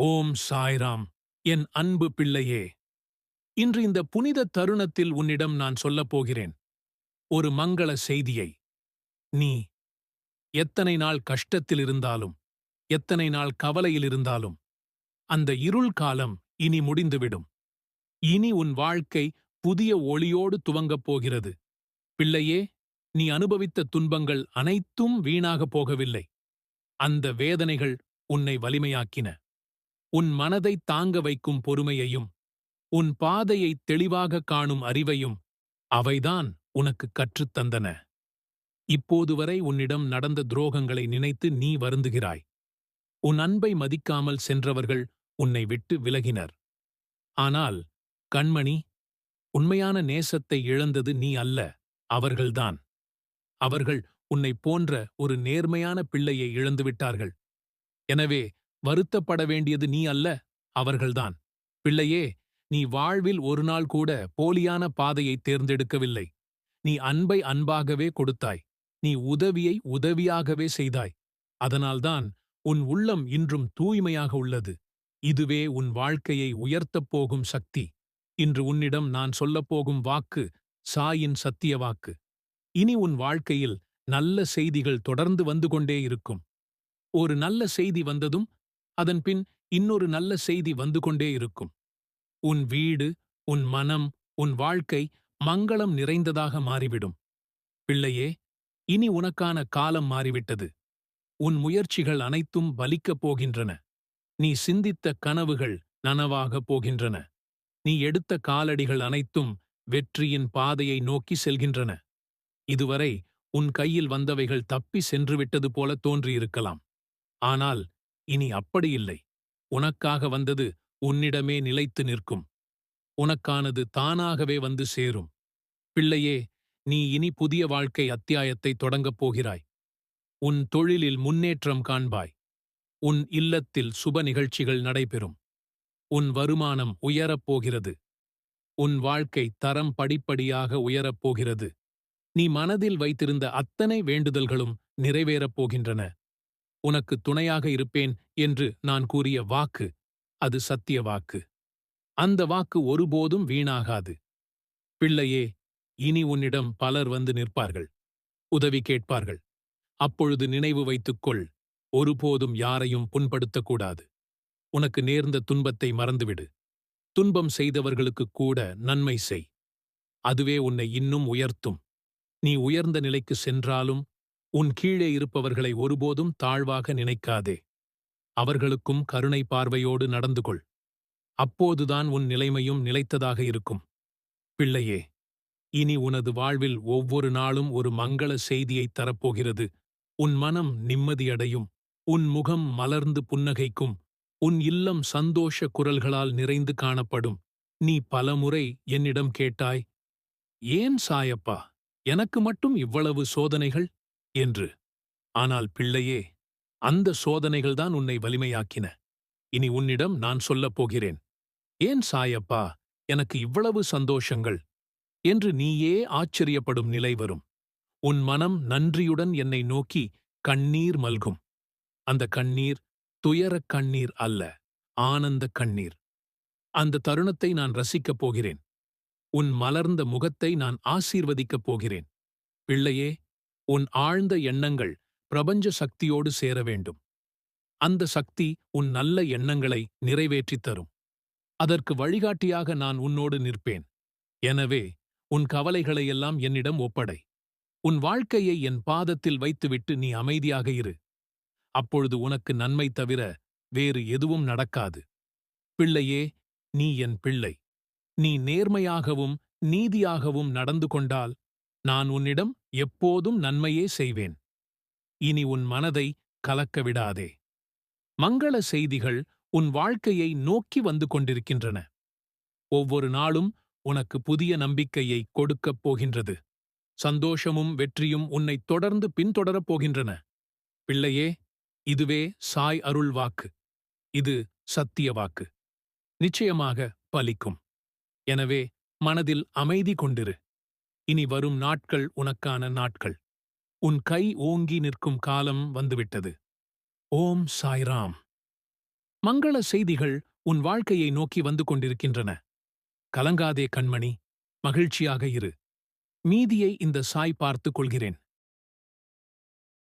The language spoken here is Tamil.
ஓம் சாய்ராம் என் அன்பு பிள்ளையே. இன்று இந்த புனித தருணத்தில் உன்னிடம் நான் சொல்லப் போகிறேன். ஒரு மங்கள செய்தியை. நீ எத்தனை நாள் கஷ்டத்தில் இருந்தாலும் எத்தனை நாள் கவலையில் இருந்தாலும் அந்த இருள் காலம் இனி முடிந்துவிடும். இனி உன் வாழ்க்கை புதிய ஒளியோடு துவங்கப் போகிறது. பிள்ளையே நீ அனுபவித்த துன்பங்கள் அனைத்தும் வீணாகப் போகவில்லை. அந்த வேதனைகள் உன்னை வலிமையாக்கின. உன் மனதை தாங்க வைக்கும் பொறுமையையும் உன் பாதையை தெளிவாக காணும் அறிவையும் அவைதான் உனக்கு கற்றுத்தந்தன இப்போது வரை உன்னிடம் நடந்த துரோகங்களை நினைத்து நீ வருந்துகிறாய். உன் அன்பை மதிக்காமல் சென்றவர்கள் உன்னை விட்டு விலகினர். ஆனால் கண்மணி உண்மையான நேசத்தை இழந்தது நீ அல்ல அவர்கள்தான். அவர்கள் உன்னை போன்ற ஒரு நேர்மையான பிள்ளையை இழந்துவிட்டார்கள். எனவே வருத்தப்பட வேண்டியது நீ அல்ல அவர்கள்தான். பிள்ளையே நீ வாழ்வில் ஒரு நாள் கூட போலியான பாதையை தேர்ந்தெடுக்கவில்லை. நீ அன்பை அன்பாகவே கொடுத்தாய். நீ உதவியை உதவியாகவே செய்தாய். அதனால்தான் உன் உள்ளம் இன்றும் தூய்மையாக உள்ளது. இதுவே உன் வாழ்க்கையை உயர்த்தப் போகும் சக்தி. இன்று உன்னிடம் நான் சொல்லப்போகும் வாக்கு சாயின் சத்திய வாக்கு. இனி உன் வாழ்க்கையில் நல்ல செய்திகள் தொடர்ந்து வந்து கொண்டே இருக்கும். ஒரு நல்ல செய்தி வந்ததும் அதன்பின் இன்னொரு நல்ல செய்தி வந்து கொண்டே இருக்கும். உன் வீடு உன் மனம் உன் வாழ்க்கை மங்களம் நிறைந்ததாக மாறிவிடும். பிள்ளையே இனி உனக்கான காலம் மாறிவிட்டது. உன் முயற்சிகள் அனைத்தும் பலிக்கப் போகின்றன. நீ சிந்தித்த கனவுகள் நனவாகப் போகின்றன. நீ எடுத்த காலடிகள் அனைத்தும் வெற்றியின் பாதையை நோக்கி செல்கின்றன. இதுவரை உன் கையில் வந்தவைகள் தப்பி சென்றுவிட்டது போல தோன்றியிருக்கலாம். ஆனால் இனி அப்படியில்லை உனக்காக வந்தது உன்னிடமே நிலைத்து நிற்கும். உனக்கானது தானாகவே வந்து சேரும். பிள்ளையே நீ இனி புதிய வாழ்க்கை அத்தியாயத்தை தொடங்கப் போகிறாய். உன் தொழிலில் முன்னேற்றம் காண்பாய். உன் இல்லத்தில் சுப நிகழ்ச்சிகள் நடைபெறும். உன் வருமானம் உயரப் போகிறது. உன் வாழ்க்கை தரம் படிப்படியாக உயரப் போகிறது. நீ மனதில் வைத்திருந்த அத்தனை வேண்டுதல்களும் நிறைவேறப் போகின்றன. உனக்கு துணையாக இருப்பேன் என்று நான் கூறிய வாக்கு அது சத்திய வாக்கு. அந்த வாக்கு ஒருபோதும் வீணாகாது. பிள்ளையே இனி உன்னிடம் பலர் வந்து நிற்பார்கள். உதவி கேட்பார்கள். அப்பொழுது நினைவு வைத்துக்கொள் ஒருபோதும் யாரையும் புண்படுத்தக்கூடாது. உனக்கு நேர்ந்த துன்பத்தை மறந்துவிடு. துன்பம் செய்தவர்களுக்கு கூட நன்மை செய். அதுவே உன்னை இன்னும் உயர்த்தும். நீ உயர்ந்த நிலைக்கு சென்றாலும் உன் கீழே இருப்பவர்களை ஒருபோதும் தாழ்வாக நினைக்காதே. அவர்களுக்கும் கருணை பார்வையோடு நடந்து கொள். அப்போதுதான் உன் நிலைமையும் நிலைத்ததாக இருக்கும். பிள்ளையே இனி உனது வாழ்வில் ஒவ்வொரு நாளும் ஒரு மங்கள செய்தியைத் தரப்போகிறது. உன் மனம் நிம்மதியடையும். உன் முகம் மலர்ந்து புன்னகைக்கும். உன் இல்லம் சந்தோஷ குரல்களால் நிறைந்து காணப்படும். நீ பலமுறை என்னிடம் கேட்டாய் ஏன் சாயப்பா? எனக்கு மட்டும் இவ்வளவு சோதனைகள்? என்று. ஆனால் பிள்ளையே அந்த சோதனைகள்தான் உன்னை வலிமையாக்கின. இனி உன்னிடம் நான் சொல்லப் போகிறேன். ஏன் சாயப்பா எனக்கு இவ்வளவு சந்தோஷங்கள் என்று நீயே ஆச்சரியப்படும் நிலை வரும். உன் மனம் நன்றியுடன் என்னை நோக்கி கண்ணீர் மல்கும். அந்த கண்ணீர் துயரக் கண்ணீர் அல்ல ஆனந்த கண்ணீர். அந்த தருணத்தை நான் ரசிக்கப் போகிறேன். உன் மலர்ந்த முகத்தை நான் ஆசீர்வதிக்கப் போகிறேன். பிள்ளையே உன் ஆழ்ந்த எண்ணங்கள் பிரபஞ்ச சக்தியோடு சேர வேண்டும். அந்த சக்தி உன் நல்ல எண்ணங்களை நிறைவேற்றித் தரும். அதற்கு வழிகாட்டியாக நான் உன்னோடு நிற்பேன். எனவே உன் கவலைகளையெல்லாம் என்னிடம் ஒப்படை. உன் வாழ்க்கையை என் பாதத்தில் வைத்துவிட்டு நீ அமைதியாக இரு. அப்பொழுது உனக்கு நன்மை தவிர வேறு எதுவும் நடக்காது. பிள்ளையே நீ என் பிள்ளை. நீ நேர்மையாகவும் நீதியாகவும் நடந்து கொண்டால் நான் உன்னிடம் எப்போதும் நன்மையே செய்வேன். இனி உன் மனதை கலக்க விடாதே. மங்கள செய்திகள் உன் வாழ்க்கையை நோக்கி வந்து கொண்டிருக்கின்றன. ஒவ்வொரு நாளும் உனக்கு புதிய நம்பிக்கையை கொடுக்கப் போகின்றது. சந்தோஷமும் வெற்றியும் உன்னை தொடர்ந்து பின்தொடரப் போகின்றன. பிள்ளையே இதுவே சாய் அருள் வாக்கு. இது சத்திய வாக்கு. நிச்சயமாக பலிக்கும். எனவே மனதில் அமைதி கொண்டிரு. இனி வரும் நாட்கள் உனக்கான நாட்கள். உன் கை ஓங்கி நிற்கும் காலம் வந்துவிட்டது. ஓம் சாய்ராம். மங்கள செய்திகள் உன் வாழ்க்கையை நோக்கி வந்து கொண்டிருக்கின்றன. கலங்காதே கண்மணி மகிழ்ச்சியாக இரு. மீதியை இந்த சாய் பார்த்துக் கொள்கிறேன்.